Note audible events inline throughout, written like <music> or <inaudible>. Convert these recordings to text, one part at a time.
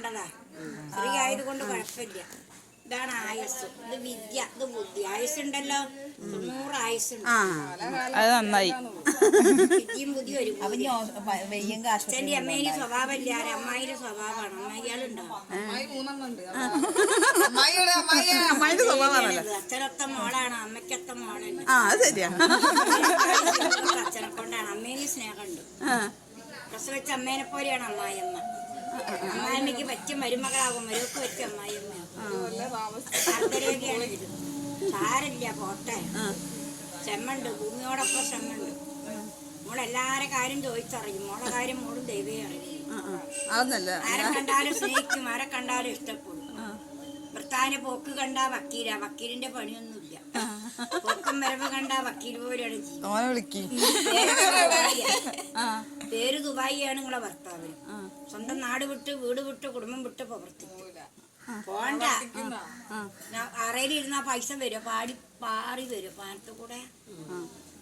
ഉണ്ടതാ സ്ത്രീ ആയതുകൊണ്ട് കുഴപ്പമില്ല. ഇതാണ് ആയുസ് ഇത് വിദ്യ ഇത് ബുദ്ധി. ആയുസ് ഉണ്ടല്ലോ തൊണ്ണൂറ് ആയുസുണ്ട് ആ അത് നന്നായി. വിദ്യയും ബുദ്ധി ഒരു അച്ഛന്റെ അമ്മേന്റെ സ്വഭാവമാണ്? അമ്മായികളുണ്ടോ അച്ഛനൊത്ത മോളാണ്. അമ്മയ്ക്കൊത്ത മോളുണ്ട് ആ അത് ശരിയാ. അച്ഛനെ കൊണ്ടാണ്. അമ്മേനെ സ്നേഹമുണ്ട് കണ്ടു പ്രസവിച്ച അമ്മേനെ പോലെയാണ് അമ്മായിയമ്മ. അമ്മായിമ്മയ്ക്ക് പറ്റിയ മരുമകളാകും. മരുവക്ക് പറ്റിയ അമ്മായിയമ്മയാണ് സാരില്ല പോട്ടെ. ചെമ്മണ്ട് ഭൂമിയോടൊപ്പം ക്ഷമുണ്ട് മോളെല്ലാരെ കാര്യം ചോദിച്ചറിയും. മോളെ കാര്യം മോളും ദൈവേ അറിയും. ആരെ കണ്ടാലും സ്നേഹിക്കും ആരെ കണ്ടാലും ഇഷ്ടപ്പെടും. ഭർത്താവിന്റെ പോക്ക് കണ്ടാ വക്കീല. വക്കീലിന്റെ പണിയൊന്നുമില്ല. പോക്കും വരവ് കണ്ടാ വക്കീൽ പോലെയാണ് ജീവിതം ഓനെ വിളിക്ക്. പേര് ദുബായിയാ. ആ. പേര് ദുബായിയാണ് നിങ്ങളെ ഭർത്താവിന് സ്വന്തം നാട് വിട്ട് വീട് വിട്ട് കുടുംബം വിട്ട് പ്രവർത്തിക്കും. പോണ്ട അറയിലിരുന്ന പൈസ വരും. പാടി പാറി വരും. പാനത്ത് കൂടെ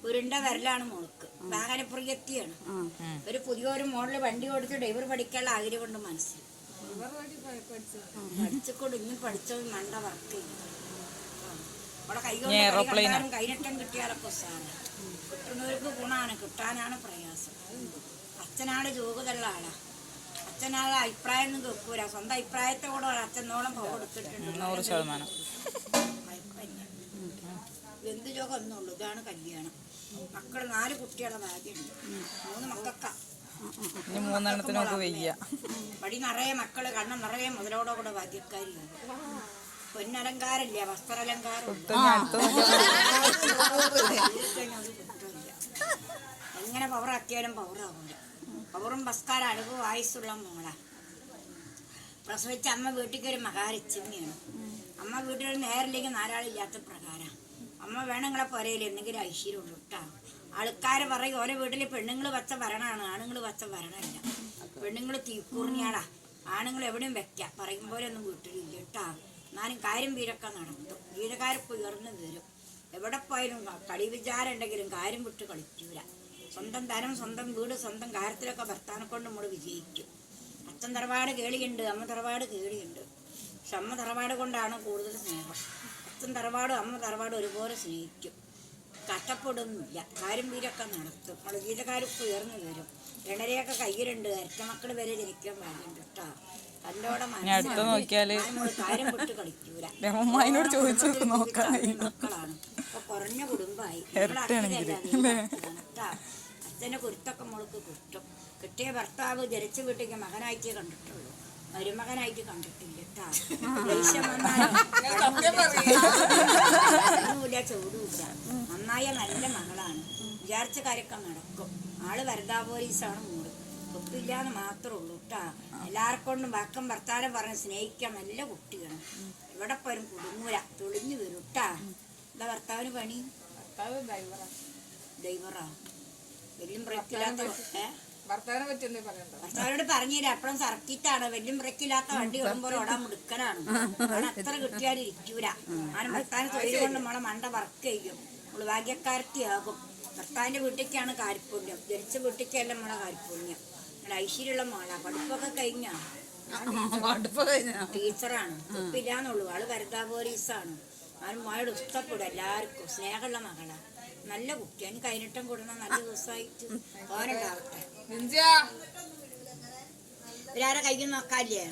ഉരുണ്ട വരലാണ് മോൾക്ക്. വാഹനപ്രിയത്തിയാണ് ഒരു പുതിയ ഒരു മോഡൽ വണ്ടി കൊടുത്ത് ഡ്രൈവർ പഠിക്കാനുള്ള ആഗ്രഹം കൊണ്ട് മനസ്സിൽ. പഠിച്ചുകൊണ്ട് ഇന്നും പഠിച്ചത്. മണ്ട വർക്ക് ചെയ്യും. അവിടെ കൈ കൊണ്ട് ഇനി കൈ aeroplane ആ. കണ്ടാലും കൈനട്ടം കിട്ടിയാലൊക്കെ കിട്ടുന്നവർക്ക് ഗുണമാണ് കിട്ടാനാണ് പ്രയാസം. അച്ഛനാണ് യോഗ്യതയുള്ള ആളാ. അച്ഛനാളെ അഭിപ്രായം ഒന്നും കേൾക്കൂല. സ്വന്തം അഭിപ്രായത്തെ കൂടെ അച്ഛനോളം പോ കൊടുത്തിട്ടുണ്ട്. നൂറ് ശതമാനം. കുഴപ്പമില്ല. എന്ത് ജോഗം ഒന്നുള്ളൂ ഇതാണ് കല്യാണം. മക്കൾ നാല് കുട്ടികളെ ഭാഗ്യമുണ്ട് മൂന്ന് മക്കൾക്കാ. ഇനി മൂന്നെണ്ണത്തിന് നമുക്ക് വയ്യ. പടി നിറയെ മക്കൾ കണ്ണ് നിറയെ മുതലോടെ കൂടെ ഭാഗ്യക്കാരിയാണ് പൊന്നലങ്കാരല്ല? വസ്ത്രലങ്കാരം. അടുത്ത എങ്ങനെ പവറാക്കിയാലും പവറാവില്ല പവറും ബസ്കാരം അനുഭവം ആയുസ്സുള്ള മോളാ. പ്രസവിച്ച അമ്മ വീട്ടിൽ ഒരു മഹാരച്ചമ്മയാണ് അമ്മ വീട്ടിൽ നേരിലേക്ക് നാലാളില്ലാത്ത പ്രകാരം. അമ്മ വേണം നിങ്ങളെ പുരയിൽ എന്തെങ്കിലും ഐശ്വര്യമുള്ളൂ കേട്ടോ ആൾക്കാർ പറയും ഓരോ വീട്ടിൽ പെണ്ണുങ്ങൾ വച്ച ഭരണമാണ് ആണുങ്ങൾ വച്ച ഭരണമല്ല പെണ്ണുങ്ങൾ തീക്കൂർണിയാടാ ആണുങ്ങൾ എവിടെയും വെക്കാം. പറയും പോലെ ഒന്നും വീട്ടിലില്ല കേട്ടോ എന്നാലും കാര്യം വീരൊക്കെ നടന്നു. വീരക്കാരപ്പ് ഉയർന്നു വരും. എവിടെ പോയാലും കളി വിചാരം ഉണ്ടെങ്കിലും കാര്യം വിട്ട് കളിക്കൂല. സ്വന്തം തരം സ്വന്തം വീട് സ്വന്തം കാര്യത്തിലൊക്കെ ഭർത്താനെ കൊണ്ട് നമ്മൾ വിജയിക്കും. അച്ഛൻ തറവാട് കേളിയുണ്ട് അമ്മ തറവാട് കേളിയുണ്ട്. പക്ഷെ അമ്മ തറവാട് കൊണ്ടാണ് കൂടുതൽ സ്നേഹം. അച്ഛൻ തറവാടും അമ്മ തറവാടും ഒരുപോലെ സ്നേഹിക്കും. കഷ്ടപ്പെടുന്നില്ല. കാരും വീരൊക്കെ നടത്തും. നമ്മൾ വീരക്കാരൊക്കെ ഉയർന്നു വരും. എണരയൊക്കെ കയ്യിലുണ്ട് അരച്ച മക്കൾ വരെ ജനിക്കാൻ പാടുണ്ട് കേട്ടോ. കാര്യം വിട്ട് കളിക്കൂല. <laughs> ചോദിച്ചു മക്കളാണ്. ഇപ്പൊ കുറഞ്ഞ കുടുംബമായി. <laughs> അച്ഛനെ അച്ഛന്റെ കുരുത്തൊക്കെ മോൾക്ക് കിട്ടും. കിട്ടിയ ഭർത്താവ് ജനിച്ച വീട്ടിക്ക് മകനായിട്ട് കണ്ടിട്ടുള്ളൂ. മരുമകനായിട്ട് കണ്ടിട്ടില്ല കേട്ടാ. ദേഷ്യം വന്നാലും? ഒന്നുമില്ല ചൂടുമില്ല. നന്നായ നല്ല മകളാണ്. വിചാരിച്ച കാര്യമൊക്കെ നടക്കും. ആൾ വരദാ പോലീസാണ് മൂട്. ഒപ്പില്ലാന്ന് മാത്രമേ ഉള്ളൂ കേട്ടാ. എല്ലാവർക്കൊണ്ടും വക്കം വർത്താനം പറഞ്ഞ് സ്നേഹിക്കാൻ നല്ല കുട്ടിയാണ് ഇവിടെ പോലും കുടുങ്ങൂല. തുളിഞ്ഞു വരും കേട്ടാ. എന്താ ഭർത്താവിന് പണി? ഡ്രൈവറാ. വലിയ ബ്രേക്കില്ലാത്ത ഭർത്താവിനോട് പറഞ്ഞില്ല. അപ്പഴും സർക്കിറ്റാണ് വലിയ ബ്രേക്കില്ലാത്ത വണ്ടി ഓടുമ്പോൾ ഓടാൻ മുടുക്കനാണ്. അത്ര കിട്ടിയാലും ഇരിക്കൂല. ആ ഭർത്താവിന് തൊഴിൽ കൊണ്ട് നമ്മളെ മണ്ട വർക്ക് ചെയ്യും. നമ്മൾ ഭാഗ്യക്കാരത്തിയാകും. ഭർത്താവിന്റെ വീട്ടിലേക്കാണ് കാരിപ്പുണ്യം. ജനിച്ച വീട്ടിലേക്കല്ല നമ്മളെ കാരിപ്പുണ്യം. നമ്മുടെ ഐശ്വര്യമുള്ള മോളാ. പഠിപ്പൊക്കെ കഴിഞ്ഞാ? ടീച്ചറാണ്. ഉപ്പില്ലാന്നുള്ളൂ ആൾ വരുതാ പോലീസാണ്. അവൻ മോയോട് ഇഷ്ടപ്പെടും എല്ലാവർക്കും സ്നേഹമുള്ള മകളാ. നല്ല കുട്ടി. അവന് കൈനിട്ടം കൂടുന്ന നല്ല ദിവസമായിട്ട് <laughs> ഓനുണ്ടാവട്ടെ ഒരാളെ കയ്യിൽ നോക്കാല്ലേ?